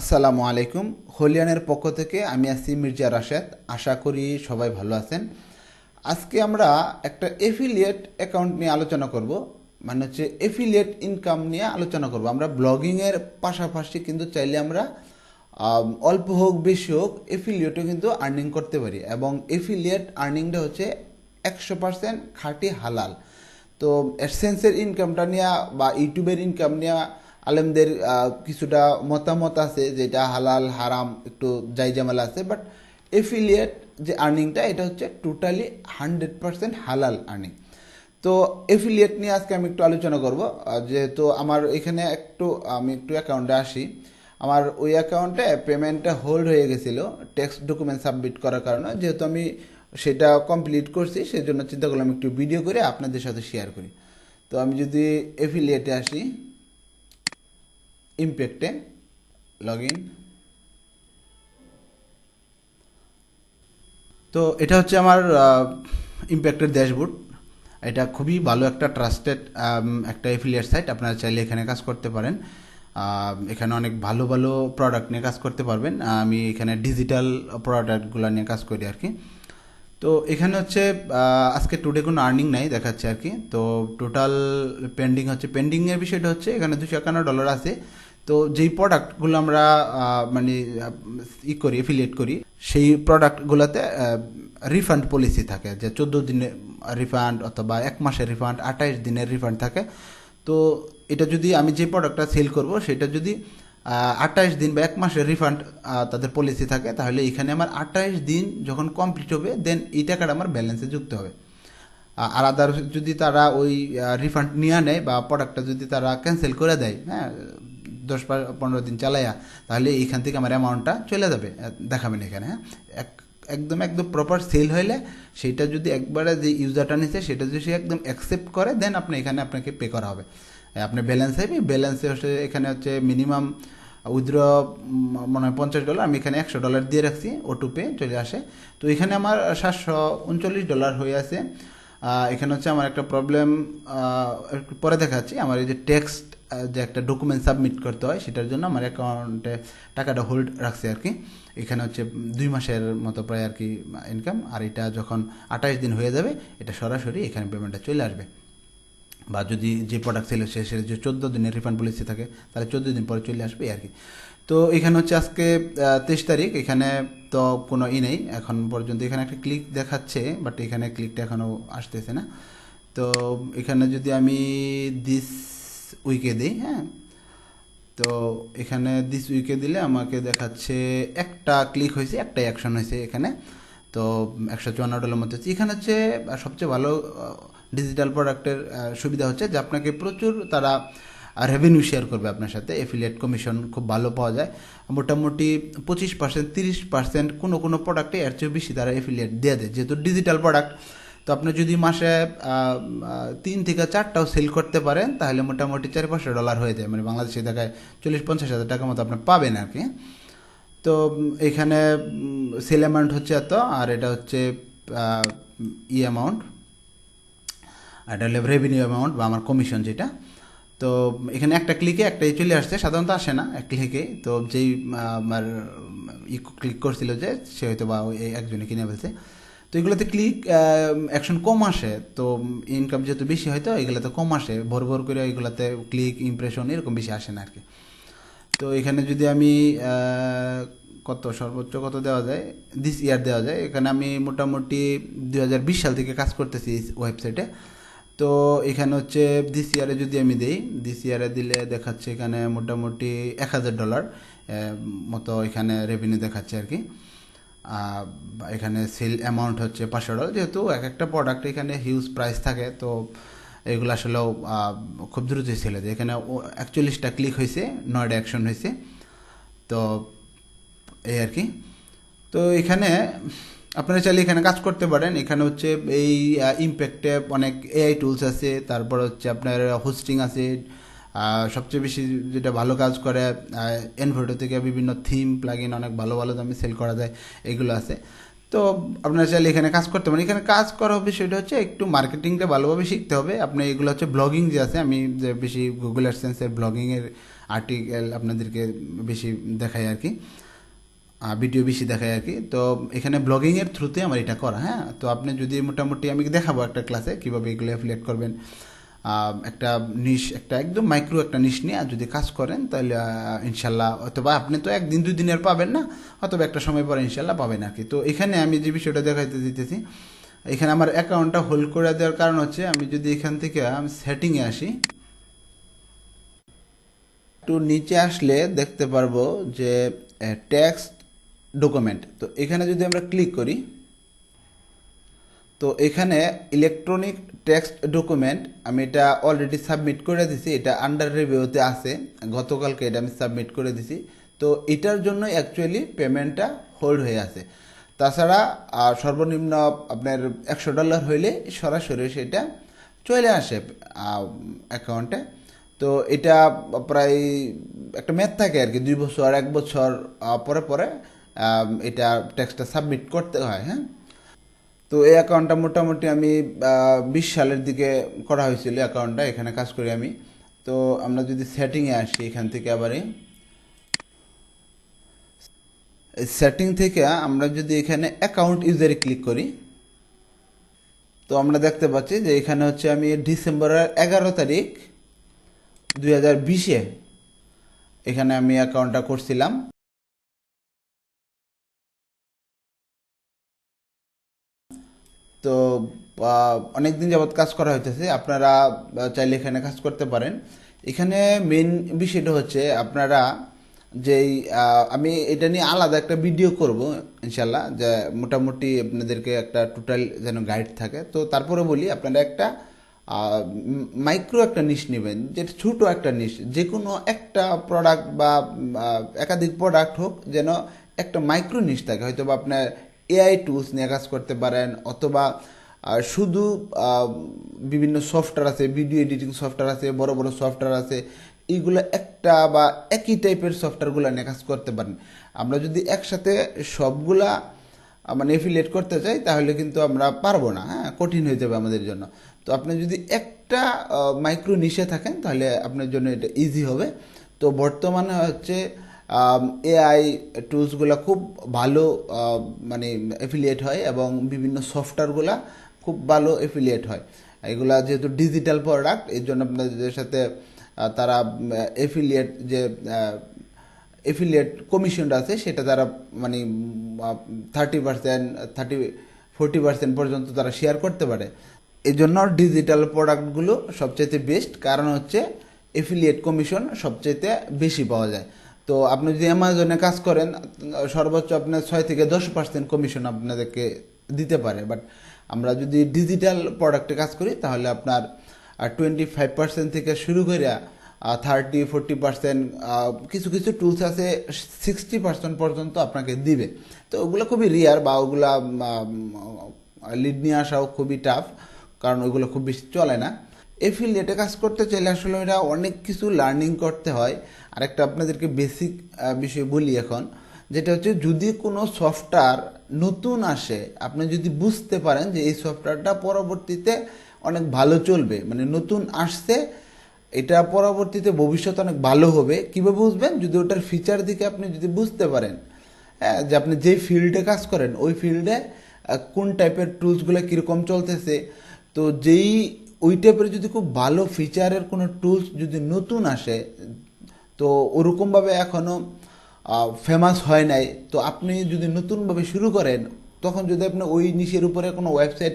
আসসালামু আলাইকুম। হলিয়ানের পক্ষ থেকে আমি আছি মির্জা রাশেদ। আশা করি সবাই ভালো আছেন। আজকে আমরা একটা এফিলিয়েট অ্যাকাউন্ট নিয়ে আলোচনা করব। মানে হচ্ছে এফিলিয়েট ইনকাম নিয়ে আলোচনা করব। আমরা ব্লগিংয়ের পাশাপাশি কিন্তু চাইলে আমরা অল্প হোক, বেশি হোক এফিলিয়েটও কিন্তু আর্নিং করতে পারি। এবং এফিলিয়েট আর্নিংটা হচ্ছে একশো পার্সেন্ট খাঁটি হালাল। তো অ্যাডসেন্সের ইনকামটা নিয়ে বা ইউটিউবের ইনকাম নিয়ে আলেমদের কিছুটা মতামত আছে যেটা হালাল, হারাম, একটু যাই জামালা আছে বাট এফিলিয়েট যে আর্নিংটা এটা হচ্ছে টোটালি হান্ড্রেড পার্সেন্ট হালাল আর্নিং তো এফিলিয়েট নিয়ে আজকে আমি একটু আলোচনা করব। যেহেতু আমার এখানে একটু, আমি একটু অ্যাকাউন্টে আসি। আমার ওই অ্যাকাউন্টে পেমেন্টটা হোল্ড হয়ে গেছিল ট্যাক্স ডকুমেন্ট সাবমিট করার কারণে। যেহেতু আমি সেটা কমপ্লিট করছি সেই জন্য চিন্তা করলাম একটু ভিডিও করে আপনাদের সাথে শেয়ার করি। তো আমি যদি এফিলিয়েটে আসি ইম্প্যাক্টে লগ ইন তো এটা হচ্ছে আমার ইম্প্যাক্টের ড্যাশবোর্ড এটা খুবই ভালো একটা ট্রাস্টেড একটা এফিলিয়েট সাইট আপনারা চাইলে এখানে কাজ করতে পারেন। এখানে অনেক ভালো ভালো প্রোডাক্ট নিয়ে কাজ করতে পারবেন। আমি এখানে ডিজিটাল প্রোডাক্টগুলো নিয়ে কাজ করি আর কি। তো এখানে হচ্ছে আজকে টুডে কোনো আর্নিং নাই দেখাচ্ছে আর কি। তো টোটাল পেন্ডিং হচ্ছে। পেন্ডিংয়ের বিষয়টা হচ্ছে, এখানে দুশো একান্ন ডলার আছে। তো যেই প্রোডাক্টগুলো আমরা মানে ই করি এফিলিয়েট করি, সেই প্রোডাক্টগুলোতে রিফান্ড পলিসি থাকে যে চোদ্দ দিনের রিফান্ড অথবা এক মাসের রিফান্ড আঠাইশ দিনের রিফান্ড থাকে। তো এটা যদি আমি যে প্রোডাক্টটা সেল করব, সেটা যদি আঠাইশ দিন বা এক মাসের রিফান্ড তাদের পলিসি থাকে, তাহলে এখানে আমার আঠাইশ দিন যখন কমপ্লিট হবে দেন এই টাকাটা আমার ব্যালেন্সে যুক্ত হবে। আর আদার যদি তারা ওই রিফান্ড নিয়ে নেয় বা প্রোডাক্টটা যদি তারা ক্যান্সেল করে দেয় হ্যাঁ দশ পনেরো দিন চালাইয়া, তাহলে এইখান থেকে আমার অ্যামাউন্টটা চলে যাবে। দেখাবেন এখানে হ্যাঁ? এক, একদম একদম প্রপার সেল হইলে সেটা যদি একবারে যে ইউজারটা নিচ্ছে সেটা যদি সে একদম অ্যাকসেপ্ট করে দেন আপনি এখানে আপনাকে পে করা হবে। আপনি ব্যালেন্স হবে ব্যালেন্সে হচ্ছে, এখানে হচ্ছে মিনিমাম উইথড্র মনে হয় পঞ্চাশ ডলার আমি এখানে একশো ডলার দিয়ে রাখছি ওটু পে চলে আসে। তো এখানে আমার সাতশো উনচল্লিশ ডলার হয়ে আছে। এখানে হচ্ছে আমার একটা প্রবলেম পরে দেখাচ্ছি। আমার এই যে টেক্সট যে একটা ডকুমেন্ট সাবমিট করতে হয়, সেটার জন্য আমার অ্যাকাউন্টে টাকাটা হোল্ড রাখছে আর কি এখানে হচ্ছে দুই মাসের মতো প্রায় আর কি ইনকাম আর এটা যখন আঠাশ দিন হয়ে যাবে, এটা সরাসরি এখানে পেমেন্টটা চলে আসবে। বা যদি যে প্রোডাক্ট ছিল সে সে যে চোদ্দ দিনের রিফান্ড পলিসি থাকে, তাহলে চোদ্দ দিন পরে চলে আসবে আর কি তো এখানে হচ্ছে আজকে তেইশ তারিখ, এখানে তো কোনো ই নেই, এখন পর্যন্ত এখানে একটা ক্লিক দেখাচ্ছে বাট এখানে ক্লিকটা এখনও আসতেছে না। তো এখানে যদি আমি দিস উইকে দিই হ্যাঁ? তো এখানে দিস উইকে দিলে আমাকে দেখাচ্ছে একটা ক্লিক হয়েছে একটা অ্যাকশন হয়েছে এখানে। তো একশো চুয়ান্ন ডলার মধ্যে হচ্ছে। এখানে হচ্ছে সবচেয়ে ভালো ডিজিটাল প্রোডাক্টের সুবিধা হচ্ছে যে আপনাকে প্রচুর তারা রেভিনিউ শেয়ার করবে আপনার সাথে। এফিলিয়েট কমিশন খুব ভালো পাওয়া যায়। মোটামুটি পঁচিশ পার্সেন্ট তিরিশ পার্সেন্ট কোনো কোনো প্রোডাক্টে এর চেয়ে বেশি তারা এফিলিয়েট দিয়ে দেয়। যেহেতু ডিজিটাল প্রোডাক্ট তো আপনি যদি মাসে তিন থেকে চারটাও সেল করতে পারেন, তাহলে মোটামুটি চার পাঁচশো ডলার হয়ে যায়। মানে বাংলাদেশে দেখায় চল্লিশ পঞ্চাশ হাজার টাকার মতো আপনি পাবেন আর কি। তো, এখানে সেল অ্যামাউন্ট হচ্ছে এত, আর এটা হচ্ছে ই অ্যামাউন্ট এটা হলো রেভিনিউ অ্যামাউন্ট বা আমার কমিশন যেটা। তো, এখানে একটা ক্লিকে একটাই চলে আসছে, সাধারণত আসে না এক ক্লিকে তো, যেই আমার, ই ক্লিক করছিল যে, সে হয়তো বা একজনে কিনে ফেলছে। তো এগুলোতে ক্লিক অ্যাকশন কম আসে, তো ইনকাম যেহেতু বেশি হয়তো এগুলোতে কম আসে, ভর ভর করে এগুলোতে ক্লিক ইমপ্রেশন এরকম বেশি আসে না আর কি তো এখানে যদি আমি কত, সর্বোচ্চ কত দেওয়া যায়? দিস ইয়ার দেওয়া যায়। এখানে আমি মোটামুটি দু হাজার বিশ সাল থেকে কাজ করতেছি ওয়েবসাইটে তো এখানে হচ্ছে দিস ইয়ারে যদি আমি দিই দিস ইয়ারে দিলে দেখাচ্ছে এখানে মোটামুটি এক হাজার ডলার মতো এখানে রেভিনিউ দেখাচ্ছে আর কি এখানে সেল অ্যামাউন্ট হচ্ছে পাঁচশো ডলার যেহেতু এক একটা প্রোডাক্ট এখানে হিউজ প্রাইস থাকে, তো এগুলো আসলেও খুব দ্রুতই ছেলে যায়। এখানে একচল্লিশটা ক্লিক হয়েছে, নয়টা অ্যাকশন হয়েছে। তো এই আর কি। তো এখানে আপনারা চাইলে এখানে কাজ করতে পারেন। এখানে হচ্ছে এই ইম্প্যাক্টে অনেক এআই টুলস আছে, তারপর হচ্ছে আপনার হোস্টিং আছে সবচেয়ে বেশি যেটা ভালো কাজ করে এনভোটো থেকে বিভিন্ন থিম প্লাগইন অনেক ভালো ভালো দামে সেল করা যায়, এগুলো আছে। তো আপনারা চাইলে এখানে কাজ করতে পারেন। এখানে কাজ করার বিষয়টা হচ্ছে একটু মার্কেটিংটা ভালোভাবে শিখতে হবে। আপনার এগুলো হচ্ছে ব্লগিং যে আছে, আমি যে বেশি গুগল অ্যাডসেন্সের ব্লগিংয়ের আর্টিকেল আপনাদেরকে বেশি দেখাই আর কি। ভিডিও বেশি দেখায় আর কি। তো এখানে ব্লগিংয়ের থ্রুতে আমার এটা করা হ্যাঁ? তো আপনি যদি মোটামুটি আমি দেখাবো একটা ক্লাসে কীভাবে এগুলো অ্যাফিলিয়েট করবেন। একটা নিশ একটা একদম মাইক্রো একটা নিশ নিয়ে আর যদি কাজ করেন, তাহলে ইনশাল্লাহ, অথবা আপনি তো একদিন দুই দিনের পাবেন না, অথবা একটা সময় পরে ইনশাল্লাহ পাবেন আর কি। তো এখানে আমি যে বিষয়টা দেখাইতে দিতেছি, এখানে আমার অ্যাকাউন্টটা হোল্ড করে দেওয়ার কারণ হচ্ছে, আমি যদি এখান থেকে, আমি সেটিংয়ে আসি, একটু নিচে আসলে দেখতে পারব যে ট্যাক্স ডকুমেন্ট তো এখানে যদি আমরা ক্লিক করি তো এখানে ইলেকট্রনিক টেক্সট ডকুমেন্ট আমি এটা অলরেডি সাবমিট করে দিছি, এটা আন্ডার রিভিউতে আছে, গতকালকে এটা আমি সাবমিট করে দিছি। তো এটার জন্য অ্যাকচুয়ালি পেমেন্টটা হোল্ড হয়ে আছে। তাছাড়া সর্বনিম্ন আপনার একশো ডলার হইলে সরাসরি সেটা চলে আসে অ্যাকাউন্টে তো এটা প্রায় একটা ম্যাথ থাকে আর কি, দুই বছর, এক বছর পরে পরে এটা ট্যাক্সটা সাবমিট করতে হয় হ্যাঁ? তো এই অ্যাকাউন্টটা মোটামুটি আমি বিশ সালের দিকে করা হয়েছিল অ্যাকাউন্টটা এখানে কাজ করি আমি। তো আমরা যদি সেটিংয়ে আসি এখান থেকে আবারই। সেটিং থেকে আমরা যদি এখানে অ্যাকাউন্ট ইউজারে ক্লিক করি, তো আমরা দেখতে পাচ্ছি যে এখানে হচ্ছে আমি ডিসেম্বরের এগারো তারিখ দুই হাজার বিশে এখানে আমি অ্যাকাউন্টটা করছিলাম। তো অনেক দিন যাবৎ কাজ করা হইতেছে। আপনারা চাইলে এখানে কাজ করতে পারেন। এখানে মেন বিষয়টা হচ্ছে আপনারা যেই আমি এটা নিয়ে আলাদা একটা ভিডিও করব ইনশাল্লাহ যে মোটামুটি আপনাদেরকে একটা টোটাল যেন গাইড থাকে। তো তারপরে বলি, আপনারা একটা মাইক্রো একটা নিশ নেবেন, যেটা ছোট একটা নিশ যে কোনো একটা প্রোডাক্ট বা একাধিক প্রোডাক্ট হোক, যেন একটা মাইক্রো নিশ থাকে। হয়তো বা আপনার এআই টুলস নিয়ে কাজ করতে পারেন অথবা শুধু বিভিন্ন সফটওয়্যার আছে ভিডিও এডিটিং সফটওয়্যার আছে, বড় বড় সফটওয়্যার আছে এইগুলো একটা বা একই টাইপের সফটওয়্যারগুলো নিয়ে কাজ করতে পারেন। আমরা যদি একসাথে সবগুলা মানে এফিলিয়েট করতে চাই, তাহলে কিন্তু আমরা পারব না হ্যাঁ কঠিন হয়ে যাবে আমাদের জন্য। তো আপনি যদি একটা মাইক্রো নিশে থাকেন, তাহলে আপনার জন্য এটা ইজি হবে। তো বর্তমানে হচ্ছে এআই টুলসগুলো খুব ভালো মানে এফিলিয়েট হয় এবং বিভিন্ন সফটওয়্যারগুলা খুব ভালো এফিলিয়েট হয়। এগুলা যেহেতু ডিজিটাল প্রোডাক্টের জন্য আপনাদের সাথে তারা এফিলিয়েট যে এফিলিয়েট কমিশনটা আছে, সেটা তারা মানে thirty percent thirty forty percent পর্যন্ত তারা শেয়ার করতে পারে। এই জন্য ডিজিটাল প্রোডাক্টগুলো সবচাইতে বেস্ট কারণ হচ্ছে এফিলিয়েট কমিশন সবচাইতে বেশি পাওয়া যায়। তো আপনি যদি অ্যামাজনে কাজ করেন, সর্বোচ্চ আপনার ছয় থেকে দশ পার্সেন্ট কমিশন আপনাদেরকে দিতে পারে। বাট আমরা যদি ডিজিটাল প্রোডাক্টে কাজ করি, তাহলে আপনার টোয়েন্টি ফাইভ পার্সেন্ট থেকে শুরু করে থার্টি ফোরটি পার্সেন্ট কিছু কিছু টুলস আছে সিক্সটি পার্সেন্ট পর্যন্ত আপনাকে দিবে। তো ওগুলো খুবই রিয়ার বা ওগুলা লিড নিয়ে আসাও খুবই টাফ কারণ ওইগুলো খুব বেশি চলে না। এফিলিয়েটে কাজ করতে চাইলে আসলে এটা অনেক কিছু লার্নিং করতে হয়। আরেকটা আপনাদেরকে বেসিক বিষয় বলি এখন, যেটা হচ্ছে যদি কোনো সফটওয়্যার নতুন আসে, আপনি যদি বুঝতে পারেন যে এই সফটওয়্যারটা পরবর্তীতে অনেক ভালো চলবে মানে নতুন আসছে, এটা পরবর্তীতে ভবিষ্যতে অনেক ভালো হবে, কীভাবে বুঝবেন? যদি ওটার ফিচার দিকে আপনি যদি বুঝতে পারেন হ্যাঁ যে আপনি যেই ফিল্ডে কাজ করেন, ওই ফিল্ডে কোন টাইপের টুলসগুলো কীরকম চলতেছে, তো যেই ওই টাইপের যদি খুব ভালো ফিচারের কোনো টুলস যদি নতুন আসে, তো ওরকমভাবে এখনও ফেমাস হয় নাই। তো আপনি যদি নতুনভাবে শুরু করেন, তখন যদি আপনি ওই নিশের উপরে কোনো ওয়েবসাইট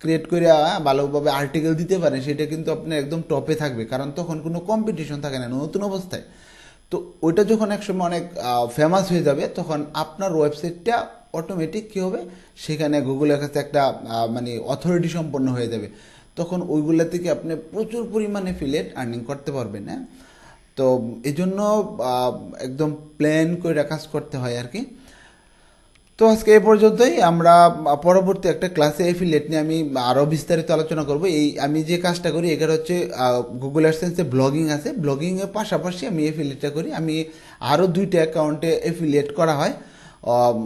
ক্রিয়েট করে ভালোভাবে আর্টিকেল দিতে পারেন, সেটা কিন্তু আপনি একদম টপে থাকবে। কারণ তখন কোনো কম্পিটিশন থাকে না, নতুন অবস্থায়। তো ওইটা যখন একসময় অনেক ফেমাস হয়ে যাবে, তখন আপনার ওয়েবসাইটটা অটোমেটিক কী হবে? সেখানে গুগলের কাছে একটা মানে অথরিটি সম্পন্ন হয়ে যাবে। তখন ওইগুলা থেকে আপনি প্রচুর পরিমাণে ফিলেট আর্নিং করতে পারবেন হ্যাঁ? তো এই জন্য একদম প্ল্যান করে কাজ করতে হয় আর কি। তো আজকে এই পর্যন্তই, আমরা পরবর্তী একটা ক্লাসে এফিলেট নিয়ে আমি আরও বিস্তারিত আলোচনা করব। এই, আমি যে কাজটা করি এখানে হচ্ছে গুগল অ্যাডসেন্সে ব্লগিং আছে। ব্লগিংয়ের পাশাপাশি আমি এফিলেটটা করি। আমি আরও দুইটা অ্যাকাউন্টে এফিলিয়েট করা হয়।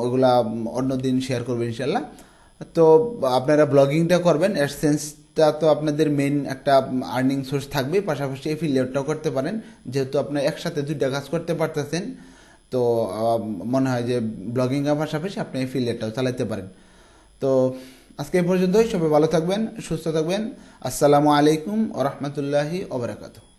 ওগুলা অন্য দিন শেয়ার করবেন ইনশাল্লাহ তো আপনারা ব্লগিংটা করবেন অ্যাডসেন্সটা তো আপনাদের মেন একটা আর্নিং সোর্স থাকবে পাশাপাশি এফিলিয়েটটাও করতে পারেন। যেহেতু আপনার একসাথে দুইটা কাজ করতে পারতেছেন, তো মনে হয় যে ব্লগিংয়ের পাশাপাশি আপনি এফিলিয়েটটাও চালাতে পারেন। তো, আজকে এই পর্যন্তই। সবাই ভালো থাকবেন, সুস্থ থাকবেন। আসসালামু আলাইকুম ও রহমতুল্লাহি ওবরাকাতু